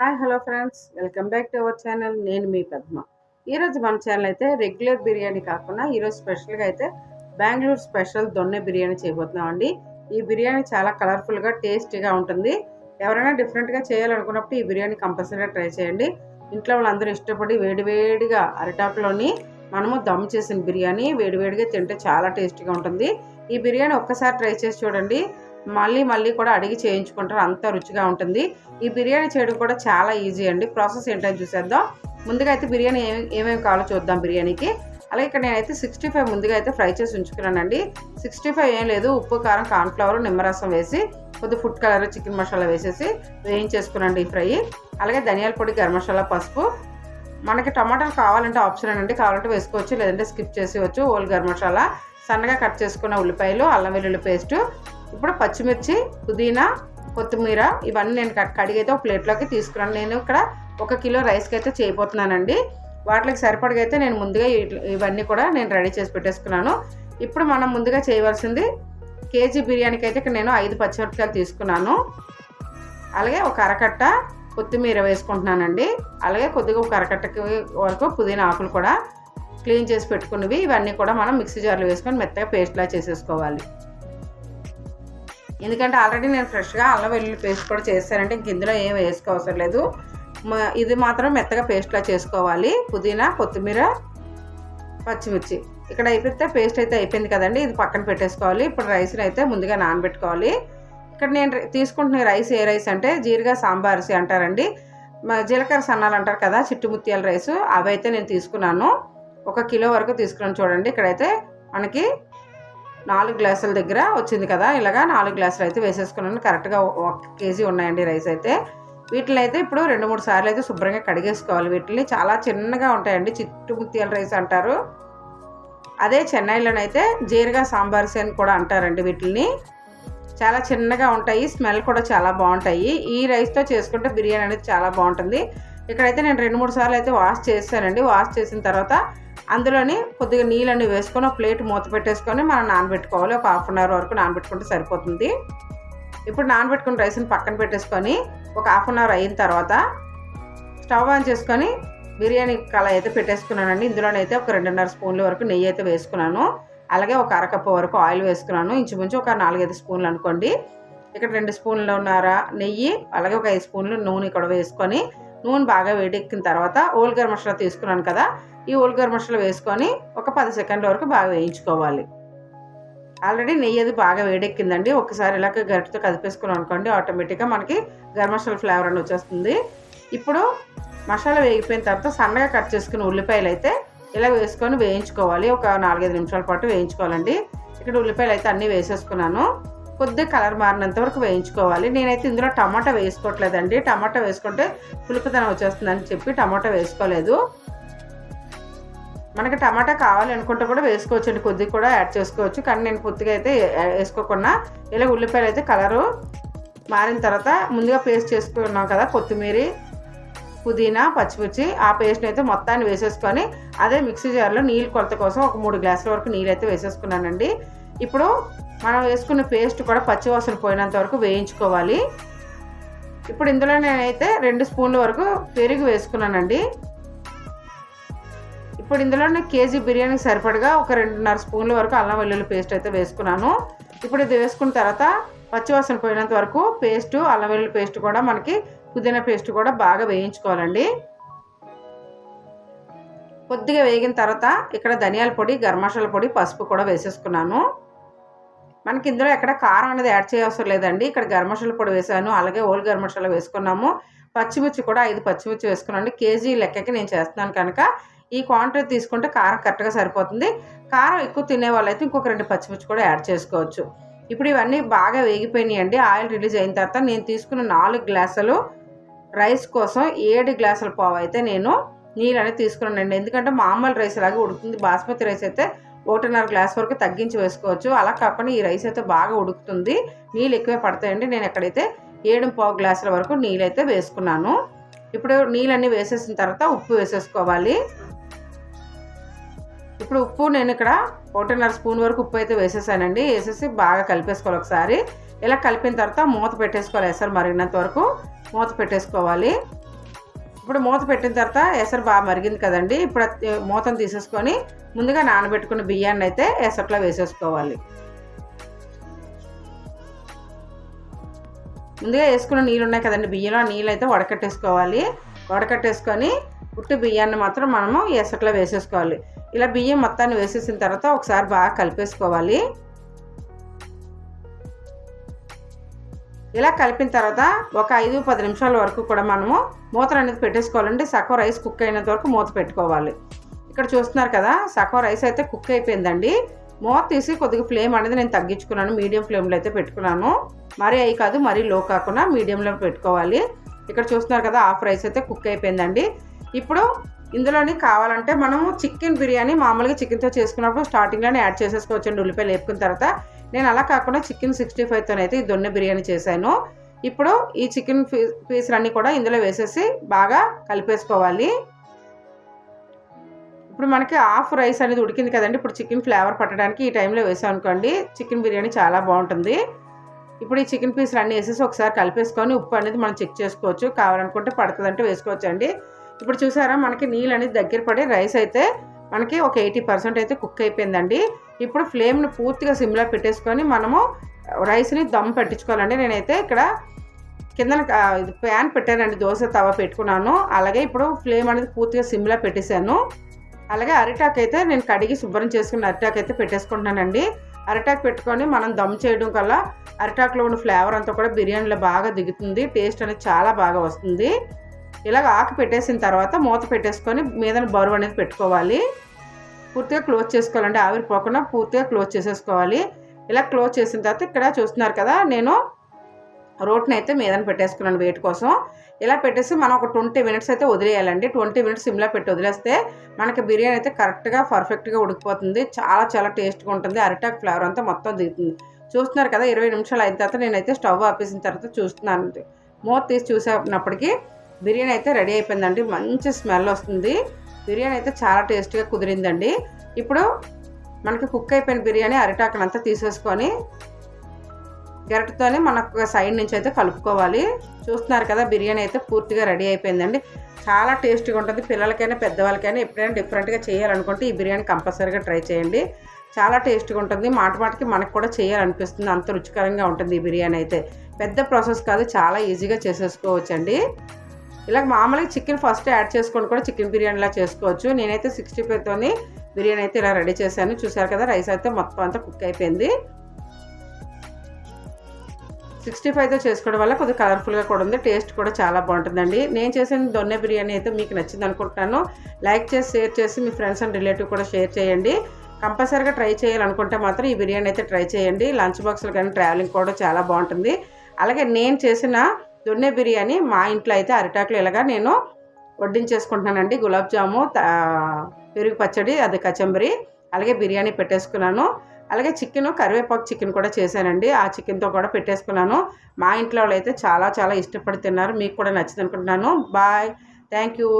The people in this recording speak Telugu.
Hi hello friends. Welcome back to our channel. నేను మీ పద్మ. ఈరోజు మన ఛానల్ అయితే రెగ్యులర్ బిర్యానీ కాకుండా ఈరోజు స్పెషల్గా అయితే బెంగళూరు స్పెషల్ దొన్నె బిర్యానీ చేయబోతున్నాం అండి ఈ బిర్యానీ చాలా కలర్ఫుల్గా టేస్టీగా ఉంటుంది. ఎవరైనా డిఫరెంట్గా చేయాలనుకున్నప్పుడు ఈ బిర్యానీ కంపల్సరీగా ట్రై చేయండి. ఇంట్లో వాళ్ళందరూ ఇష్టపడి వేడివేడిగా అరిటాకులోని మనము దమ్ చేసిన బిర్యానీ వేడివేడిగా తింటే చాలా టేస్టీగా ఉంటుంది. ఈ బిర్యానీ ఒక్కసారి ట్రై చేసి చూడండి. మళ్ళీ మళ్ళీ కూడా అడిగి చేయించుకుంటారు. అంత రుచిగా ఉంటుంది. ఈ బిర్యానీ చేయడం కూడా చాలా ఈజీ అండి. ప్రాసెస్ ఏంటని చూసేద్దాం. ముందుగా అయితే బిర్యానీ ఏమి ఏమేమి కావాలో చూద్దాం బిర్యానీకి. అలాగే ఇక్కడ నేనైతే సిక్స్టీ ఫైవ్ ముందుగా అయితే ఫ్రై చేసి ఉంచుకున్నానండి. సిక్స్టీ ఫైవ్ ఏం లేదు. ఉప్పు కారం కార్న్ఫ్లవర్ నిమ్మరసం వేసి కొద్ది ఫుడ్ కలర్ చికెన్ మసాలా వేసేసి వేయించేసుకున్నాండి ఈ ఫ్రై. అలాగే ధనియాల పొడి గరం మసాలా పసుపు. మనకి టమాటాలు కావాలంటే ఆప్షన్ అండి. కావాలంటే వేసుకోవచ్చు. లేదంటే స్కిప్ చేసేవచ్చు ఓల్ గరం మసాలా. సన్నగా కట్ చేసుకున్న ఉల్లిపాయలు అల్లం వెల్లుల్లి పేస్టు ఇప్పుడు పచ్చిమిర్చి పుదీనా కొత్తిమీర ఇవన్నీ నేను కడిగి అయితే ఒక ప్లేట్లోకి తీసుకున్నాను నేను ఇక్కడ ఒక కిలో రైస్కి అయితే చేయబోతున్నానండి వాటికి సరిపడగా అయితే నేను ముందుగా ఇవన్నీ కూడా నేను రెడీ చేసి పెట్టేసుకున్నాను. ఇప్పుడు మనం ముందుగా చేయవలసింది కేజీ బిర్యానీకి అయితే ఇక్కడ నేను ఐదు పచ్చిమిరపకాయలు తీసుకున్నాను. అలాగే ఒక అరకట్ట కొత్తిమీర వేసుకుంటున్నానండి. అలాగే కొద్దిగా ఒక అరకట్టకి వరకు పుదీనా ఆకులు కూడా క్లీన్ చేసి పెట్టుకున్నవి. ఇవన్నీ కూడా మనం మిక్సీ జార్లో వేసుకొని మెత్తగా పేస్ట్లా చేసేసుకోవాలి. ఎందుకంటే ఆల్రెడీ నేను ఫ్రెష్గా అల్లం వెల్లుల్లి పేస్ట్ కూడా చేశానంటే ఇంక ఇందులో ఏం వేసుకోవసరం లేదు. ఇది మాత్రం మెత్తగా పేస్ట్లా చేసుకోవాలి. పుదీనా కొత్తిమీర పచ్చిమిర్చి. ఇక్కడ అయిపోతే పేస్ట్ అయితే అయిపోయింది కదండి ఇది పక్కన పెట్టేసుకోవాలి. ఇప్పుడు రైస్ని అయితే ముందుగా నానబెట్టుకోవాలి. ఇక్కడ నేను తీసుకుంటున్న రైస్ ఏ రైస్ అంటే జీరిగా సాంబార్సి అంటారండి. జీలకర్ర సన్నాలు అంటారు కదా చిట్టుముత్యాల రైస్ అవైతే నేను తీసుకున్నాను. ఒక కిలో వరకు తీసుకున్నాను చూడండి. ఇక్కడైతే మనకి నాలుగు గ్లాసుల దగ్గర వచ్చింది కదా ఇలాగా నాలుగు గ్లాసులు అయితే వేసేసుకున్నాను. కరెక్ట్గా ఒక కేజీ ఉన్నాయండి రైస్ అయితే. వీటిని అయితే ఇప్పుడు రెండు మూడు సార్లు అయితే శుభ్రంగా కడిగేసుకోవాలి. వీటిని చాలా చిన్నగా ఉంటాయండి చిట్టు ముత్యాల రైస్ అంటారు. అదే చెన్నైలోనైతే జీరగా సాంబార్స్ అని కూడా అంటారండి వీటిని. చాలా చిన్నగా ఉంటాయి స్మెల్ కూడా చాలా బాగుంటాయి. ఈ రైస్తో చేసుకుంటే బిర్యానీ అనేది చాలా బాగుంటుంది. ఇక్కడైతే నేను రెండు మూడు సార్లు అయితే వాష్ చేస్తానండి వాష్ చేసిన తర్వాత అందులోని కొద్దిగా నీళ్ళని వేసుకొని ఒక ప్లేట్ మూత పెట్టేసుకొని మనం నానబెట్టుకోవాలి. ఒక హాఫ్ అన్ అవర్ వరకు నానబెట్టుకుంటే సరిపోతుంది. ఇప్పుడు నానబెట్టుకున్న రైస్ని పక్కన పెట్టేసుకొని ఒక హాఫ్ అన్ అవర్ అయిన తర్వాత స్టవ్ ఆన్ చేసుకొని బిర్యానీ కళ అయితే పెట్టేసుకున్నానండి. ఇందులోనైతే ఒక రెండున్నర స్పూన్ల వరకు నెయ్యి అయితే వేసుకున్నాను. అలాగే ఒక అరకప్పు వరకు ఆయిల్ వేసుకున్నాను. ఇంచుమించు ఒక నాలుగైదు స్పూన్లు అనుకోండి. ఇక్కడ రెండు స్పూన్లు ఉన్నారా నెయ్యి అలాగే ఒక ఐదు స్పూన్లు నూనె కూడా వేసుకొని నూనె బాగా వేడెక్కిన తర్వాత ఓల్గర్ మసాలా తీసుకున్నాను కదా ఈ ఉల్లిగర మసాలా వేసుకొని ఒక పది సెకండ్ల వరకు బాగా వేయించుకోవాలి. ఆల్రెడీ నెయ్యి అది బాగా వేడెక్కిందండి. ఒకసారి ఇలాగ గరిటతో కదిపేసుకుని అనుకోండి ఆటోమేటిక్గా మనకి గరం మసాలా ఫ్లేవర్ అని వచ్చేస్తుంది. ఇప్పుడు మసాలా వేగిపోయిన తర్వాత సన్నగా కట్ చేసుకున్న ఉల్లిపాయలు అయితే ఇలా వేసుకొని వేయించుకోవాలి. ఒక నాలుగైదు నిమిషాల పాటు వేయించుకోవాలండి. ఇక్కడ ఉల్లిపాయలు అయితే అన్నీ వేసేసుకున్నాను. కొద్దిగా కలర్ మారినంత వరకు వేయించుకోవాలి. నేనైతే ఇందులో టమాటా వేసుకోవట్లేదండి. టమాటా వేసుకుంటే పులుపుదనం వచ్చేస్తుందని చెప్పి టమాటా వేసుకోలేదు. మనకి టమాటా కావాలనుకుంటే కూడా వేసుకోవచ్చు అండి కొద్దిగా కూడా యాడ్ చేసుకోవచ్చు. కానీ నేను పొత్తిగా అయితే వేసుకోకుండా ఇలా ఉల్లిపాయలు అయితే కలరు మారిన తర్వాత ముందుగా పేస్ట్ చేసుకున్నాం కదా కొత్తిమీర పుదీనా పచ్చిమిర్చి ఆ పేస్ట్ని అయితే మొత్తాన్ని వేసేసుకొని అదే మిక్సీ జార్లో నీళ్ళు కొలత కోసం ఒక మూడు గ్లాసుల వరకు నీళ్ళు అయితే వేసేసుకున్నానండి. ఇప్పుడు మనం వేసుకున్న పేస్ట్ కూడా పచ్చివాసన పోయినంత వరకు వేయించుకోవాలి. ఇప్పుడు ఇందులో నేనైతే రెండు స్పూన్ల వరకు పెరుగు వేసుకున్నానండి. ఇప్పుడు ఇందులో నేను కేజీ బిర్యానీకి సరిపడగా ఒక రెండున్నర స్పూన్ల వరకు అల్లం వెల్లుల్లి పేస్ట్ అయితే వేసుకున్నాను. ఇప్పుడు ఇది వేసుకున్న తర్వాత పచ్చివాసన పోయినంత వరకు పేస్ట్ అల్లం వెల్లుల్లి పేస్ట్ కూడా మనకి పుదీనా పేస్ట్ కూడా బాగా వేయించుకోవాలండి. కొద్దిగా వేగిన తర్వాత ఇక్కడ ధనియాల పొడి గర్మసాల పొడి పసుపు కూడా వేసేసుకున్నాను. మనకి ఇందులో ఎక్కడ కారం అనేది యాడ్ చేయవసరం లేదండి. ఇక్కడ గర్మసాల పొడి వేసాను అలాగే ఓల్ గరం వేసుకున్నాము. పచ్చిమిర్చి కూడా ఐదు పచ్చిమిర్చి వేసుకున్నాను కేజీ లెక్కకి నేను చేస్తున్నాను కనుక ఈ క్వాంటిటీ తీసుకుంటే కారం కరెక్ట్గా సరిపోతుంది. కారం ఎక్కువ తినే వాళ్ళైతే ఇంకొక రెండు పచ్చిమిర్చి కూడా యాడ్ చేసుకోవచ్చు. ఇప్పుడు ఇవన్నీ బాగా వేగిపోయినాయండి. అండి ఆయిల్ రిలీజ్ అయిన తర్వాత నేను తీసుకున్న నాలుగు గ్లాసులు రైస్ కోసం ఏడు గ్లాసుల పావు అయితే నేను నీళ్ళు అనేది తీసుకున్నానండి. ఎందుకంటే మామూలు రైస్ లాగా ఉడుకుతుంది. బాస్మతి రైస్ అయితే ఒకటిన్నర గ్లాస్ వరకు తగ్గించి వేసుకోవచ్చు. అలా కాకుండా ఈ రైస్ అయితే బాగా ఉడుకుతుంది. నీళ్ళు ఎక్కువే పడతాయండి. నేను ఎక్కడైతే ఏడు పావు గ్లాసుల వరకు నీళ్ళైతే వేసుకున్నాను. ఇప్పుడు నీళ్ళన్నీ వేసేసిన తర్వాత ఉప్పు వేసేసుకోవాలి. ఇప్పుడు ఉప్పు నేను ఇక్కడ ఒకటిన్నర స్పూన్ వరకు ఉప్పు అయితే వేసేసానండి. వేసేసి బాగా కలిపేసుకోవాలి ఒకసారి. ఇలా కలిపిన తర్వాత మూత పెట్టేసుకోవాలి ఎసరు మరిగినంత వరకు. మూత పెట్టేసుకోవాలి. ఇప్పుడు మూత పెట్టిన తర్వాత ఎసరు బాగా మరిగింది కదండి. ఇప్పుడు మూతను తీసేసుకొని ముందుగా నానబెట్టుకున్న బియ్యాన్ని అయితే ఎసట్లో వేసేసుకోవాలి. ముందుగా వేసుకున్న నీళ్ళు ఉన్నాయి కదండి బియ్యంలో ఆ నీళ్ళు అయితే వడకట్టేసుకోవాలి. వడకట్టేసుకొని పుట్టి బియ్యాన్ని మాత్రం మనము ఎసట్లో వేసేసుకోవాలి. ఇలా బియ్యం మొత్తాన్ని వేసేసిన తర్వాత ఒకసారి బాగా కలిపేసుకోవాలి. ఇలా కలిపిన తర్వాత ఒక ఐదు పది నిమిషాల వరకు కూడా మనము మూత అనేది పెట్టేసుకోవాలండి. సగం రైస్ కుక్ అయినంత వరకు మూత పెట్టుకోవాలి. ఇక్కడ చూస్తున్నారు కదా సగం రైస్ అయితే కుక్ అయిపోయిందండి. మూత తీసి కొద్దిగా ఫ్లేమ్ అనేది నేను తగ్గించుకున్నాను. మీడియం ఫ్లేమ్లో అయితే పెట్టుకున్నాను. మరీ అయి కాదు మరీ లో కాకుండా మీడియంలో పెట్టుకోవాలి. ఇక్కడ చూస్తున్నారు కదా హాఫ్ రైస్ అయితే కుక్ అయిపోయిందండి. ఇప్పుడు ఇందులోని కావాలంటే మనము చికెన్ బిర్యానీ మామూలుగా చికెన్తో చేసుకున్నప్పుడు స్టార్టింగ్లోనే యాడ్ చేసేసుకోవచ్చండి. ఉల్లిపాయలు వేపుకున్న తర్వాత నేను అలా కాకుండా చికెన్ సిక్స్టీ ఫైవ్తో అయితే ఈ దొన్నె బిర్యానీ చేశాను. ఇప్పుడు ఈ చికెన్ పీసులన్నీ కూడా ఇందులో వేసేసి బాగా కలిపేసుకోవాలి. ఇప్పుడు మనకి హాఫ్ రైస్ అనేది ఉడికింది కదండి. ఇప్పుడు చికెన్ ఫ్లేవర్ పట్టడానికి ఈ టైంలో వేసాం అనుకోండి. చికెన్ బిర్యానీ చాలా బాగుంటుంది. ఇప్పుడు ఈ చికెన్ పీసులు అన్నీ వేసేసి ఒకసారి కలిపేసుకొని ఉప్పు అనేది మనం చెక్ చేసుకోవచ్చు. కావాలనుకుంటే పడుతుందంటే వేసుకోవచ్చు అండి ఇప్పుడు చూసారా మనకి నీళ్ళు అనేది దగ్గర పడి రైస్ అయితే మనకి ఒక ఎయిటీ పర్సెంట్ అయితే కుక్ అయిపోయిందండి. ఇప్పుడు ఫ్లేమ్ని పూర్తిగా సిమ్లా పెట్టేసుకొని మనము రైస్ని దమ్ పెట్టించుకోవాలండి. నేనైతే ఇక్కడ కింద ప్యాన్ పెట్టానండి. దోశ తవ పెట్టుకున్నాను. అలాగే ఇప్పుడు ఫ్లేమ్ అనేది పూర్తిగా సిమ్లో పెట్టేశాను. అలాగే అరిటాకు అయితే నేను కడిగి శుభ్రం చేసుకున్న అరిటాకు అయితే పెట్టేసుకుంటున్నానండి. అరిటాక్ పెట్టుకొని మనం దమ్ చేయడం వల్ల అరిటాకులో ఉన్న ఫ్లేవర్ అంతా కూడా బిర్యానీలో బాగా దిగుతుంది. టేస్ట్ అనేది చాలా బాగా వస్తుంది. ఇలాగ ఆకు పెట్టేసిన తర్వాత మూత పెట్టేసుకొని మీద బరువు అనేది పెట్టుకోవాలి. పూర్తిగా క్లోజ్ చేసుకోవాలండి. ఆవిరిపోకుండా పూర్తిగా క్లోజ్ చేసేసుకోవాలి. ఇలా క్లోజ్ చేసిన తర్వాత ఇక్కడ చూస్తున్నారు కదా నేను రోట్ని అయితే మీదన పెట్టేసుకున్నాను వెయిట్ కోసం. ఇలా పెట్టేసి మనం ఒక ట్వంటీ మినిట్స్ అయితే వదిలేయాలండి. ట్వంటీ మినిట్స్ సిమ్లా పెట్టి వదిలేస్తే మనకి బిర్యానీ అయితే కరెక్ట్గా పర్ఫెక్ట్గా ఉడికిపోతుంది. చాలా చాలా టేస్ట్గా ఉంటుంది. అరిటాక్ ఫ్లేవర్ అంతా మొత్తం దిగుతుంది. చూస్తున్నారు కదా ఇరవై నిమిషాలు అయిన తర్వాత నేనైతే స్టవ్ ఆపేసిన తర్వాత చూస్తున్నాను. మూత తీసి చూసేటప్పటికి బిర్యానీ అయితే రెడీ అయిపోయిందండి. మంచి స్మెల్ వస్తుంది. బిర్యానీ అయితే చాలా టేస్ట్గా కుదిరిందండి. ఇప్పుడు మనకి కుక్ అయిపోయిన బిర్యానీ అరిటాకునంతా తీసేసుకొని గరిటతోనే మనకు సైడ్ నుంచి అయితే కలుపుకోవాలి. చూస్తున్నారు కదా బిర్యానీ అయితే పూర్తిగా రెడీ అయిపోయిందండి. చాలా టేస్టీగా ఉంటుంది. పిల్లలకైనా పెద్దవాళ్ళకైనా ఎప్పుడైనా డిఫరెంట్గా చేయాలనుకుంటే ఈ బిర్యానీ కంపల్సరీగా ట్రై చేయండి. చాలా టేస్ట్గా ఉంటుంది. మాట మాటకి మనకు కూడా చేయాలనిపిస్తుంది. అంత రుచికరంగా ఉంటుంది ఈ బిర్యానీ అయితే. పెద్ద ప్రాసెస్ కాదు చాలా ఈజీగా చేసేసుకోవచ్చండి. ఇలా మామూలుగా చికెన్ ఫస్ట్ యాడ్ చేసుకొని కూడా చికెన్ బిర్యానీలా చేసుకోవచ్చు. నేనైతే సిక్స్టీ ఫైవ్తోని బిర్యానీ అయితే ఇలా రెడీ చేశాను. చూసారు కదా రైస్ అయితే మొత్తం అంతా కుక్ అయిపోయింది. సిక్స్టీ ఫైవ్తో చేసుకోవడం వల్ల కొద్దిగా కలర్ఫుల్గా కూడా ఉంది. టేస్ట్ కూడా చాలా బాగుంటుందండి. నేను చేసిన దొన్నె బిర్యానీ అయితే మీకు నచ్చింది అనుకుంటున్నాను లైక్ చేసి షేర్ చేసి మీ ఫ్రెండ్స్ అండ్ రిలేటివ్ కూడా షేర్ చేయండి. కంపల్సరీగా ట్రై చేయాలనుకుంటే మాత్రం ఈ బిర్యానీ అయితే ట్రై చేయండి. లంచ్ బాక్స్లో కానీ ట్రావెలింగ్ కూడా చాలా బాగుంటుంది. అలాగే నేను చేసిన దొన్నె బిర్యానీ మా ఇంట్లో అయితే అరిటాకులు ఇలాగా నేను వడ్డించేసుకుంటున్నానండి. గులాబ్ జాము పెరుగు పచ్చడి అది కచంబరి అలాగే బిర్యానీ పెట్టేసుకున్నాను. అలాగే చికెన్ కరివేపాకు చికెన్ కూడా చేశానండి. ఆ చికెన్తో కూడా పెట్టేసుకున్నాను. మా ఇంట్లో వాళ్ళు అయితే చాలా చాలా ఇష్టపడి తిన్నారు. మీకు కూడా నచ్చింది అనుకుంటున్నాను బాయ్. Thank you